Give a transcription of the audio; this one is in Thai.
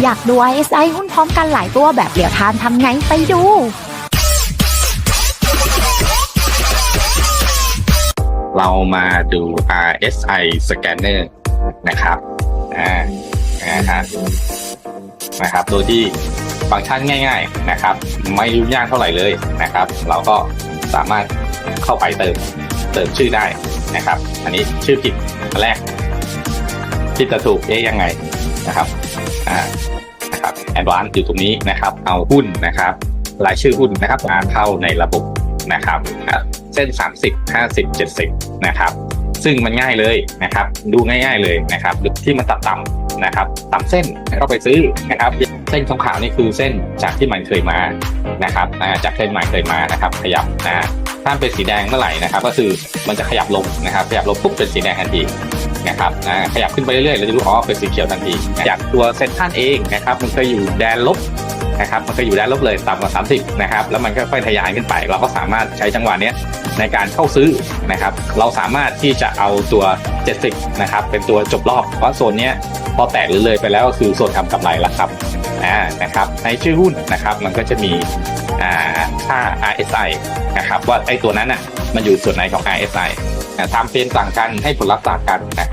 อยากดู RSI หุ้นพร้อมกันหลายตัวแบบเรียลไทม์ทำไงไปดู เรามาดู RSI scanner นะครับ อ่านะครับนะครับ โดยที่ฟังก์ชันง่าย ๆนะครับ ไม่ยุ่งยากเท่าไหร่เลยนะครับ เราก็สามารถเข้าไปเติมเติมชื่อได้นะครับ อันนี้ชื่อผิดแรกผิดจะถูกเอ๊ยยังไงนะครับ อ่านะครับแอดวานอยู่ตรงนี้นะครับเอาหุ้นนะครับรายชื่อหุ้นนะครับมาเข้าในระบบนะครับเส้น 30 50 70นะครับซึ่งมันง่ายเลยนะครับ ดูง่าย ๆเลยนะครับที่มันต่ำๆนะครับต่ำเส้นก็ไปซื้อนะครับ เส้นขาวๆนี่คือเส้นจากที่มันเคยมานะครับจากเส้นใหม่เคยมานะครับ ขยับนะถ้าเป็นสีแดงเมื่อไหร่นะครับ ก็คือมันจะขยับลงนะครับ ขยับลงปุ๊บเป็นสีแดงทันที นะครับขยับขึ้นไปเรื่อยๆเราจะรู้อ๋อเป็นสีเขียวทันทีจากตัวเซ็นทรัลเองนะครับมันเคยอยู่แดนลบนะครับมันก็อยู่ด้านลบเลยต่ำกว่า30นะครับแล้วมันก็ค่อยทะยานขึ้นไป เราก็สามารถใช้จังหวะนี้ในการเข้าซื้อนะครับเราสามารถที่จะเอาตัว 70นะครับเป็นตัวจบรอบเพราะโซนนี้พอแตกหรือเลยไปแล้วก็คือโซนทำกำไรแล้วครับอ่านะครับในชื่อหุ้นนะครับมันก็จะมีอ่าค่า RSI นะครับว่าไอ้ตัวนั้นอะมันอยู่ส่วนไหนของ RSI อ่า ทำเพนต่างกันให้ผลลัพธ์ต่างกันนะ